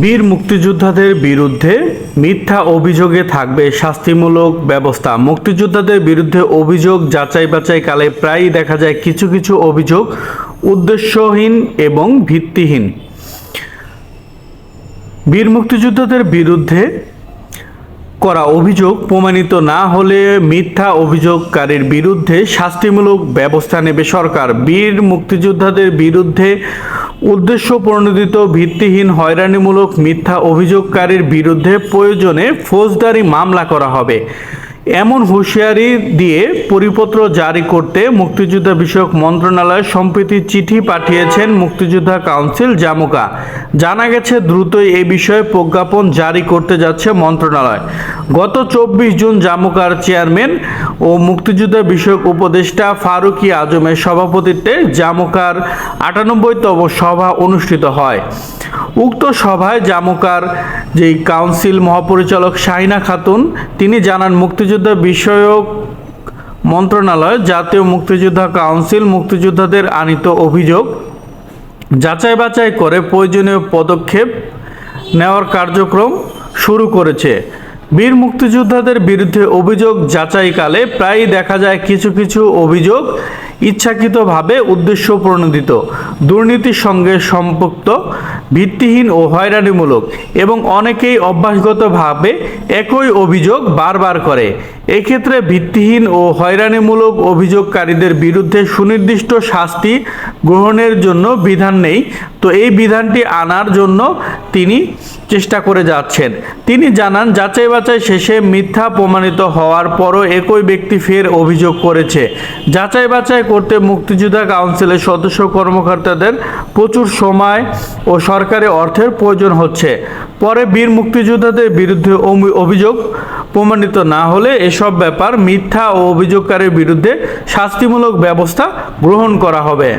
বীর মুক্তিযোদ্ধাদের বিরুদ্ধে মিথ্যা অভিযোগে থাকবে শাস্তিমূলক ব্যবস্থা। মুক্তিযোদ্ধাদের বিরুদ্ধে অভিযোগ যাচাই বাছাই কালে প্রায়ই দেখা যায় কিছু কিছু অভিযোগ উদ্দেশ্যহীন এবং ভিত্তিহীন। বীর মুক্তিযোদ্ধাদের বিরুদ্ধে করা অভিযোগ প্রমাণিত না হলে মিথ্যা অভিযোগকারীর বিরুদ্ধে শাস্তিমূলক ব্যবস্থা নেবে সরকার। বীর মুক্তিযোদ্ধাদের বিরুদ্ধে উদ্দেশ্য প্রণোদিত ভিত্তিহীন হয়রানিমূলক মিথ্যা অভিযোগকারীর বিরুদ্ধে প্রয়োজনে ফৌজদারি মামলা করা হবে। এমন হুঁশিয়ারি দিয়ে পরিপত্র জারি করতে মুক্তিযোদ্ধা বিষয়ক মন্ত্রণালয় সম্প্রতি চিঠি পাঠিয়েছেন মুক্তিযোদ্ধা কাউন্সিল জামুকা। জানা গেছে, দ্রুতই এই বিষয়ে প্রজ্ঞাপন জারি করতে যাচ্ছে মন্ত্রণালয়। গত চব্বিশ জুন জামুকার চেয়ারম্যান ও মুক্তিযোদ্ধা বিষয়ক উপদেষ্টা ফারুকি আজমের সভাপতিত্বে জামুকার আটানব্বইতম সভা অনুষ্ঠিত হয়। উক্ত সভায় জামুকার যেই কাউন্সিল মহাপরিচালক শাহিনা খাতুন, তিনি জানান, মুক্তিযোদ্ধা বিষয়ক মন্ত্রণালয়, জাতীয় মুক্তিযোদ্ধা কাউন্সিল মুক্তিযোদ্ধাদের আনিত অভিযোগ যাচাই বাছাই করে প্রয়োজনীয় পদক্ষেপ নেওয়ার কার্যক্রম শুরু করেছে। বীর মুক্তিযোদ্ধাদের বিরুদ্ধে অভিযোগ যাচাইকালে প্রায়ই দেখা যায় কিছু কিছু অভিযোগ ইচ্ছাকৃতভাবে উদ্দেশ্য প্রণোদিত দুর্নীতির সঙ্গে সম্পৃক্ত, ভিত্তিহীন ও হয়রানিমূলক এবং অনেকেই অভ্যাসগতভাবে একই অভিযোগ বারবার করে। এক্ষেত্রে ভিত্তিহীন ও হয়রানিমূলক অভিযোগকারীদের বিরুদ্ধে সুনির্দিষ্ট শাস্তি গ্রহণের জন্য বিধান নেই। তো এই বিধানটি আনার জন্য তিনি চেষ্টা করে যাচ্ছেন। তিনি জানান, যাচাই বাছাই শেষে মিথ্যা প্রমাণিত হওয়ার পরও একই ব্যক্তি ফের অভিযোগ করেছে। যাচাই বাছাই করতে মুক্তিযোদ্ধা কাউন্সিলের সদস্য কর্মকর্তাদের প্রচুর সময় ও সরকারি অর্থের প্রয়োজন হচ্ছে। পরে বীর মুক্তিযোদ্ধাদের বিরুদ্ধে অভিযোগ প্রমাণিত না হলে এসব ব্যাপার মিথ্যা ও অভিযোগকারীর বিরুদ্ধে শাস্তিমূলক ব্যবস্থা গ্রহণ করা হবে।